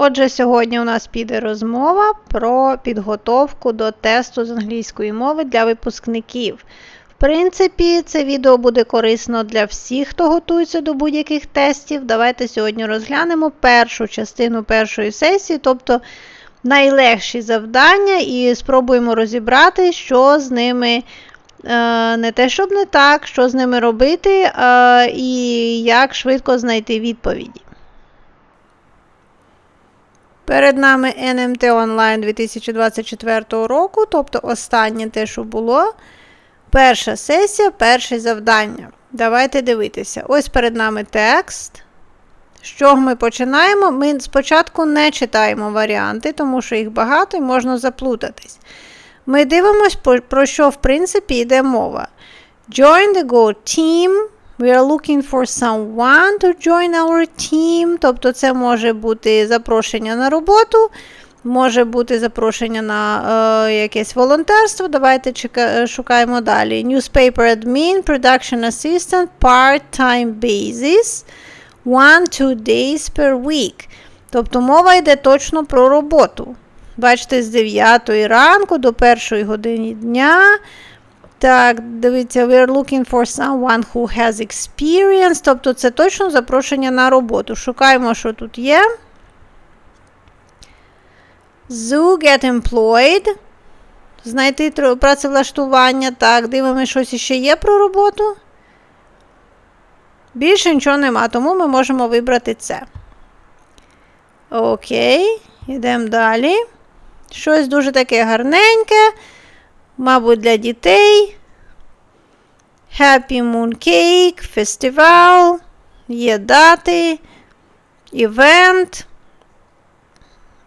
Отже, сьогодні у нас піде розмова про підготовку до тесту з англійської мови для випускників. В принципі, це відео буде корисно для всіх, хто готується до будь-яких тестів. Давайте сьогодні розглянемо першу частину першої сесії, тобто найлегші завдання, і спробуємо розібрати, що з ними. е, Не те, щоб не так, що з ними робити, е, і як швидко знайти відповіді. Перед нами НМТ онлайн 2024 року, тобто останнє те, що було. Перша сесія, перше завдання. Давайте дивитися. Ось перед нами текст. З чого ми починаємо? Ми спочатку не читаємо варіанти, тому що їх багато і можна заплутатись. Ми дивимося, про що, в принципі, йде мова. Join the Go Team. We are looking for someone to join our team. Тобто це може бути запрошення на роботу, може бути запрошення на е, якесь волонтерство. Давайте чека, шукаємо далі. Newspaper admin, production assistant, part-time basis, one-two days per week. Тобто мова йде точно про роботу. Бачите, з 9 ранку до 1 години дня. Так, дивіться, we are looking for someone who has experience. Тобто це точно запрошення на роботу. Шукаємо, що тут є. Zoo get employed. Знайти працевлаштування. Так, дивимося, щось ще є про роботу. Більше нічого нема, тому ми можемо вибрати це. Окей, йдемо далі. Щось дуже таке гарненьке. Мабуть, для дітей. Happy Moon Cake, фестивал, є дати, івент.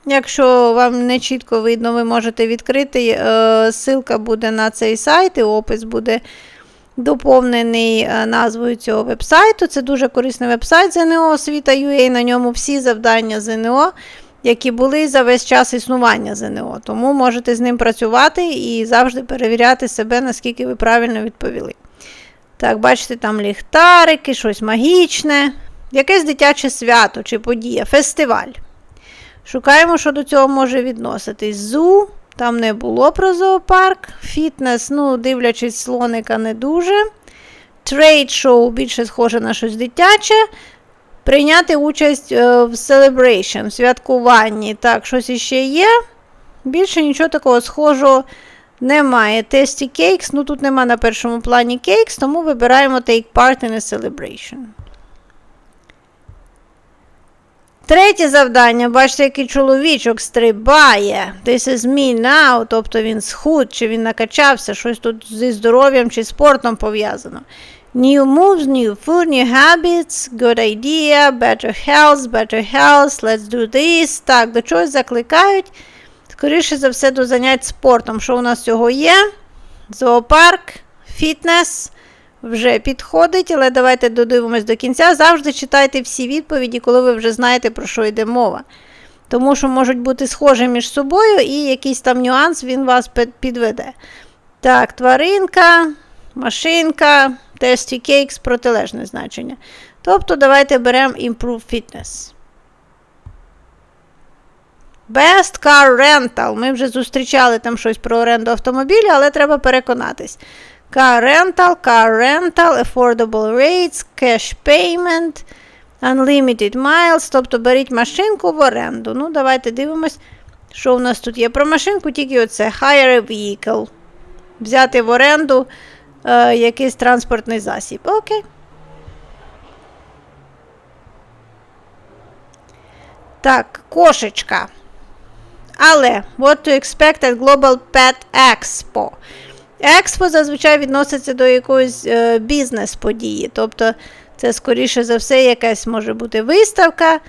Якщо вам не чітко видно, ви можете відкрити. Е, ссылка буде на цей сайт, і опис буде доповнений е, назвою цього вебсайту. Це дуже корисний вебсайт ЗНО освіта.ua, на ньому всі завдання ЗНО які були за весь час існування ЗНО. Тому можете з ним працювати і завжди перевіряти себе, наскільки ви правильно відповіли. Так, бачите, там ліхтарики, щось магічне, якесь дитяче свято чи подія, фестиваль. Шукаємо, що до цього може відноситись. Зу, там не було про зоопарк, фітнес, ну, дивлячись, слоника не дуже. Трейд шоу більше схоже на щось дитяче. Прийняти участь е, в celebration, в святкуванні. Так, щось іще є. Більше нічого такого схожого немає. Тесті кейкс, ну тут нема на першому плані кейкс, тому вибираємо take part in a celebration. Третє завдання, бачите, який чоловічок стрибає. This is me now, тобто він схуд, чи він накачався, щось тут зі здоров'ям чи спортом пов'язано. New moves, new food, new habits, good idea, better health, better health, let's do this. Так, до чогось закликають. Скоріше за все, до занять спортом. Що у нас цього є? Зоопарк, фітнес вже підходить, але давайте додивимось до кінця. Завжди читайте всі відповіді, коли ви вже знаєте, про що йде мова. Тому що можуть бути схожі між собою, і якийсь там нюанс він вас підведе. Так, тваринка, машинка. Testy Cakes протилежне значення. Тобто, давайте беремо Improve Fitness. Best Car Rental. Ми вже зустрічали там щось про оренду автомобіля, але треба переконатись. Car Rental, Car Rental, Affordable Rates, Cash Payment, Unlimited Miles. Тобто беріть машинку в оренду. Ну, давайте дивимось, що у нас тут є про машинку, тільки оце Hire a Vehicle. Взяти в оренду е, якийсь транспортний засіб. Окей. Так, кошечка. Але what to expect at Global Pet Expo? Експо зазвичай відноситься до якоїсь е, бізнес-події. Тобто, це, скоріше за все, якась може бути виставка,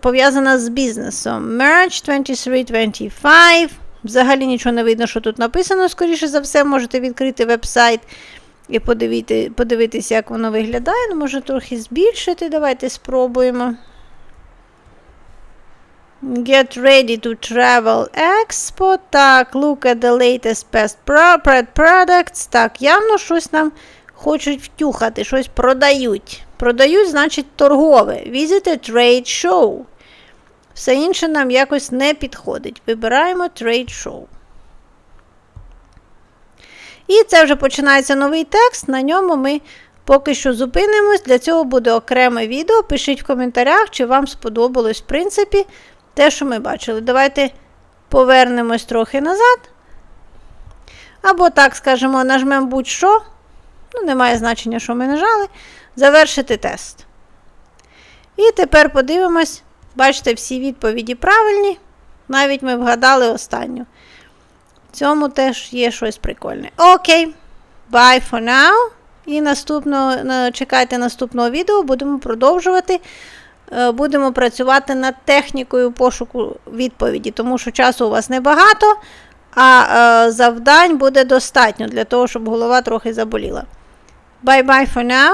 пов'язана з бізнесом. Merge 2325. Взагалі нічого не видно, що тут написано, скоріше за все, можете відкрити веб-сайт і подивити, подивитися, як воно виглядає. Ну, може трохи збільшити. Давайте спробуємо. Get ready to travel Expo. Так, look at the latest best products. Так, явно щось нам хочуть втюхати, щось продають. Продають, значить, торгове. Visit a trade show. Все інше нам якось не підходить. Вибираємо Show. І це вже починається новий текст. На ньому ми поки що зупинимось. Для цього буде окреме відео. Пишіть в коментарях, чи вам сподобалось, в принципі, те, що ми бачили. Давайте повернемось трохи назад. Або так, скажемо, нажмемо будь-що. Ну, немає значення, що ми нажали. Завершити тест. І тепер подивимось. Бачите, всі відповіді правильні. Навіть ми вгадали останню. В цьому теж є щось прикольне. Окей. Bye for now. І наступного, на- чекайте наступного відео, будемо продовжувати. Е, Будемо працювати над технікою пошуку відповіді, тому що часу у вас небагато, а е, завдань буде достатньо для того, щоб голова трохи заболіла. Bye-bye for now.